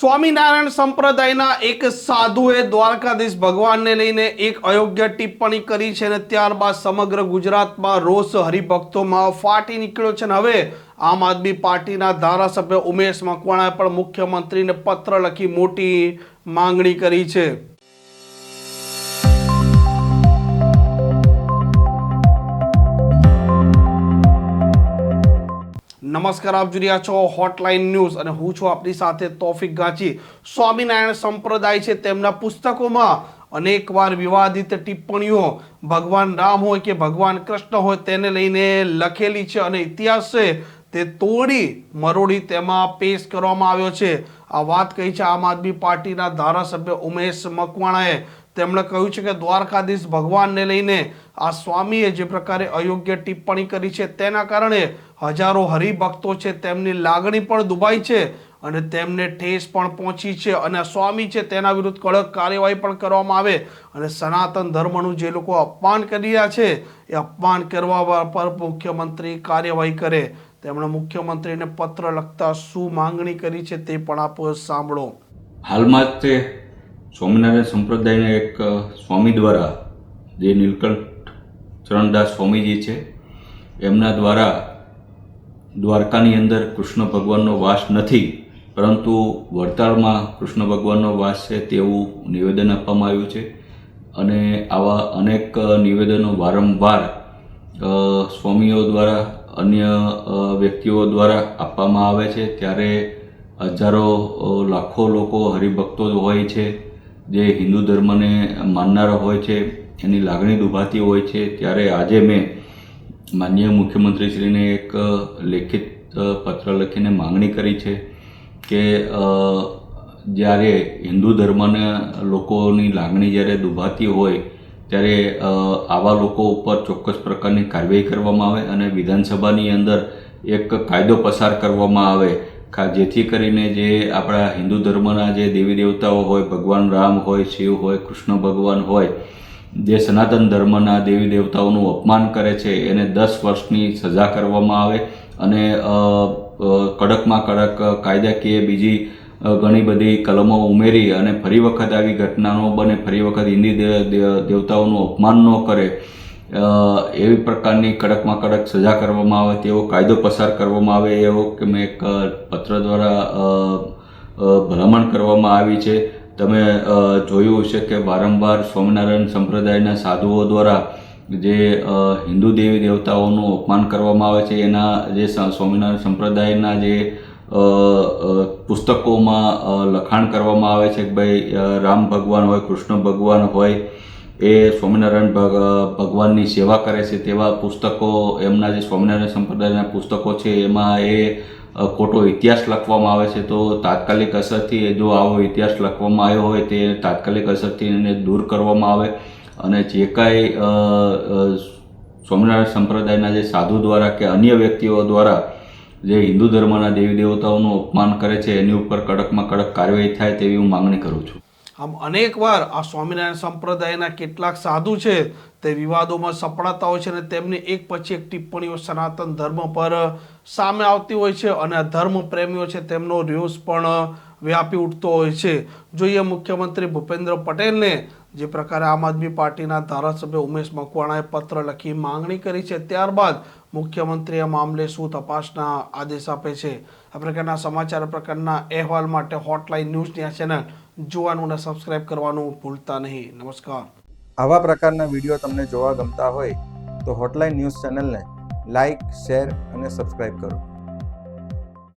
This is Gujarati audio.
સ્વામિનારાયણ સંપ્રદાયના એક સાધુએ દ્વારકાધીશ ભગવાનને લઈને એક અયોગ્ય ટિપ્પણી કરી છે અને ત્યારબાદ સમગ્ર ગુજરાતમાં રોષ હરિભક્તોમાં ફાટી નીકળ્યો છે અને હવે આમ આદમી પાર્ટીના ધારાસભ્ય ઉમેશ મકવાણાએ પણ મુખ્યમંત્રીને પત્ર લખી મોટી માંગણી કરી છે. નમસ્કાર, આપ જોઈ રહ્યા છો હોટલાઇન ન્યૂઝ અને હું છું આપની સાથે તોફિક ગાંચી. સ્વામિનારાયણ સંપ્રદાય છે તેમના પુસ્તકોમાં અનેકવાર વિવાદિત ટિપ્પણીઓ. ભગવાન રામ હોય કે ભગવાન કૃષ્ણ હોય તેને લઈને લખેલી છે અને ઇતિહાસ છે તે તોડી મરોડી તેમાં પેશ કરવામાં આવ્યો છે. આ વાત કહી છે આમ આદમી પાર્ટીના ધારાસભ્ય ઉમેશ મકવાણાએ. તેમણે કહ્યું છે કે દ્વારકાધીશ ભગવાનને લઈને આ સ્વામીએ જે પ્રકારે અયોગ્ય ટિપ્પણી કરી છે તેના કારણે હજારો હરિભક્તો છે તેમની લાગણી પણ દુભાઈ છે અને તેમને ઠેસ પણ પહોંચી છે અને સ્વામી છે તેના વિરુદ્ધ કડક કાર્યવાહી પણ કરવામાં આવે અને સનાતન ધર્મનું જે લોકો અપમાન કરી રહ્યા છે એ અપમાન કરવા પર મુખ્યમંત્રી કાર્યવાહી કરે. તેમણે મુખ્યમંત્રીને પત્ર લખતા શું માંગણી કરી છે તે પણ આપ સાંભળો. હાલમાં તે સ્વામિનારાયણ સંપ્રદાયના એક સ્વામી દ્વારા જે નીલકંઠ ચરણદાસ સ્વામીજી છે, એમના દ્વારા દ્વારકાની અંદર કૃષ્ણ ભગવાનનો વાસ નથી, પરંતુ વડતાળમાં કૃષ્ણ ભગવાનનો વાસ છે તેવું નિવેદન આપવામાં આવ્યું છે. અને આવા અનેક નિવેદનો વારંવાર સ્વામીઓ દ્વારા, અન્ય વ્યક્તિઓ દ્વારા આપવામાં આવે છે. ત્યારે હજારો લાખો લોકો હરિભક્તો હોય છે. જે હિન્દુ ધર્મને માનનારા હોય છે, એની લાગણી દુભાતી હોય છે, ત્યારે આજે મેં માનનીય મુખ્યમંત્રીશ્રીને એક લેખિત પત્ર લખીને માંગણી કરી છે કે જ્યારે હિન્દુ ધર્મના લોકોની લાગણી જ્યારે દુભાતી હોય, ત્યારે આવા લોકો ઉપર ચોક્કસ પ્રકારની કાર્યવાહી કરવામાં આવે અને વિધાનસભાની અંદર એક કાયદો પસાર કરવામાં આવે જેથી કરીને જે આપણા હિન્દુ ધર્મના જે દેવી દેવતાઓ હોય, ભગવાન રામ હોય, શિવ હોય, કૃષ્ણ ભગવાન હોય, જે સનાતન ધર્મના દેવી દેવતાઓનું અપમાન કરે છે, એને દસ વર્ષની સજા કરવામાં આવે અને કડકમાં કડક કાયદાકીય બીજી ઘણી બધી કલમો ઉમેરી અને ફરી વખત આવી ઘટના ન બને, ફરી વખત હિન્દી દેવતાઓનું અપમાન ન કરે એવી પ્રકારની કડકમાં કડક સજા કરવામાં આવે, તેવો કાયદો પસાર કરવામાં આવે, એવો કે મેં એક પત્ર દ્વારા ભલામણ કરવામાં આવી છે. તમે જોયું હશે કે વારંવાર સ્વામિનારાયણ સંપ્રદાયના સાધુઓ દ્વારા જે હિન્દુ દેવી દેવતાઓનું અપમાન કરવામાં આવે છે, એના જે સ્વામિનારાયણ સંપ્રદાયના જે પુસ્તકોમાં લખાણ કરવામાં આવે છે કે ભાઈ રામ ભગવાન હોય, કૃષ્ણ ભગવાન હોય એ સ્વામિનારાયણ ભગ, ભગવાનની સેવા કરે છે તેવા પુસ્તકો, એમના જે સ્વામિનારાયણ સંપ્રદાયના પુસ્તકો છે, એમાં એ ખોટો ઇતિહાસ લખવામાં આવે છે. તો તાત્કાલિક અસરથી જો આવો ઇતિહાસ લખવામાં આવ્યો હોય તે તાત્કાલિક અસરથી એને દૂર કરવામાં આવે. અને જે કાંઈ સ્વામિનારાયણ સંપ્રદાયના જે સાધુ દ્વારા કે અન્ય વ્યક્તિઓ દ્વારા જે હિન્દુ ધર્મના દેવી દેવતાઓનું અપમાન કરે છે, એની ઉપર કડકમાં કડક કાર્યવાહી થાય તેવી હું માંગણી કરું છું. આમ અનેકવાર આ સ્વામિનારાયણ સંપ્રદાયના કેટલાક સાધુ છે, તે વિવાદોમાં સપડાતા હોય છે અને તેમની એક પછી એક ટિપ્પણીઓ સનાતન ધર્મ પર સામે આવતી હોય છે અને આ ધર્મ પ્રેમીઓ છે તેમનો રોષ પણ વ્યાપી ઉઠતો હોય છે. જોઈએ મુખ્યમંત્રી ભૂપેન્દ્ર પટેલને જે પ્રકારે આમ આદમી પાર્ટીના ધારાસભ્ય ઉમેશ મકવાણાએ પત્ર લખી માંગણી કરી છે. ત્યારબાદ મુખ્યમંત્રી આ મામલે શું તપાસના આદેશ આપે છે? આ પ્રકારના સમાચાર પ્રકારના અહેવાલ માટે હોટલાઇન ન્યૂઝની આ ચેનલ જોવાનું અને સબસ્ક્રાઇબ કરવાનું ભૂલતા નહીં. નમસ્કાર. આવા પ્રકારના વીડિયો તમને જોવા ગમતા હોય તો હોટલાઇન ન્યૂઝ ચેનલને લાઇક શેર અને સબસ્ક્રાઇબ કરો.